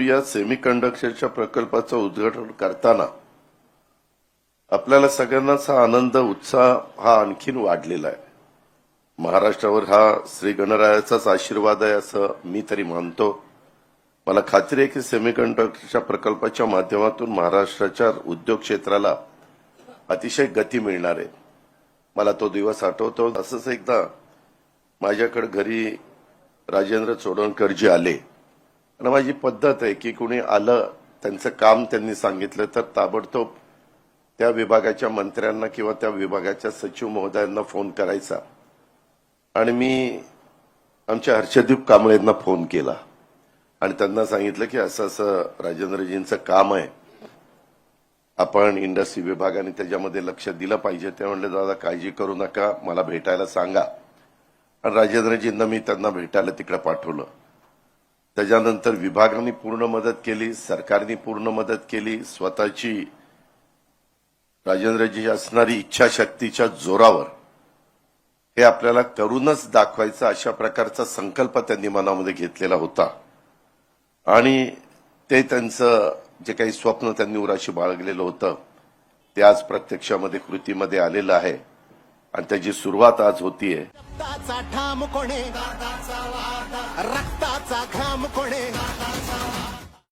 या सेमी कंडक्टरच्या प्रकल्पाचं उद्घाटन करताना आपल्याला सगळ्यांनाच हा आनंद उत्साह हा आणखीन वाढलेला आहे. महाराष्ट्रावर हा श्री गणरायाचाच आशीर्वाद आहे असं मी तरी मानतो. मला खात्री आहे की सेमीकंडक्टरच्या प्रकल्पाच्या माध्यमातून महाराष्ट्राच्या उद्योग क्षेत्राला अतिशय गती मिळणार आहे. मला तो दिवस आठवतो. असंच एकदा माझ्याकडे घरी राजेंद्र चोडणकरजी आले. माझी पद्धत आहे की कुणी आलं त्यांचं काम त्यांनी सांगितलं तर ताबडतोब त्या विभागाच्या मंत्र्यांना किंवा त्या विभागाच्या सचिव महोदयांना फोन करायचा. आणि मी आमच्या हर्षदीप कांबळेंना फोन केला. आणि त्यांना सांगितलं की असं असं राजेंद्रजींचं काम आहे. आपण इंडस्ट्री विभागाने त्याच्यामध्ये लक्ष दिलं पाहिजे. ते म्हणले दादा काळजी करू नका. मला भेटायला सांगा. आणि राजेंद्रजींना मी त्यांना भेटायला तिकडे पाठवलं. त्याच्यानंतर विभागाने पूर्ण मदत केली सरकारने पूर्ण मदत केली स्वतःची राजेंद्रजी असणारी इच्छाशक्तीच्या जोरावर. हे आपल्याला करूनच दाखवायचं अशा प्रकारचा संकल्प त्यांनी मनामध्ये घेतलेला होता. आणि ते त्यांचं जे काही स्वप्न त्यांनी उराशी बाळगलेलं होतं ते आज प्रत्यक्षामध्ये कृतीमध्ये आलेलं आहे. आणि त्याची सुरुवात आज होतीये रक्ताचा ठाम कोणे रक्ताचा घाम कोणे.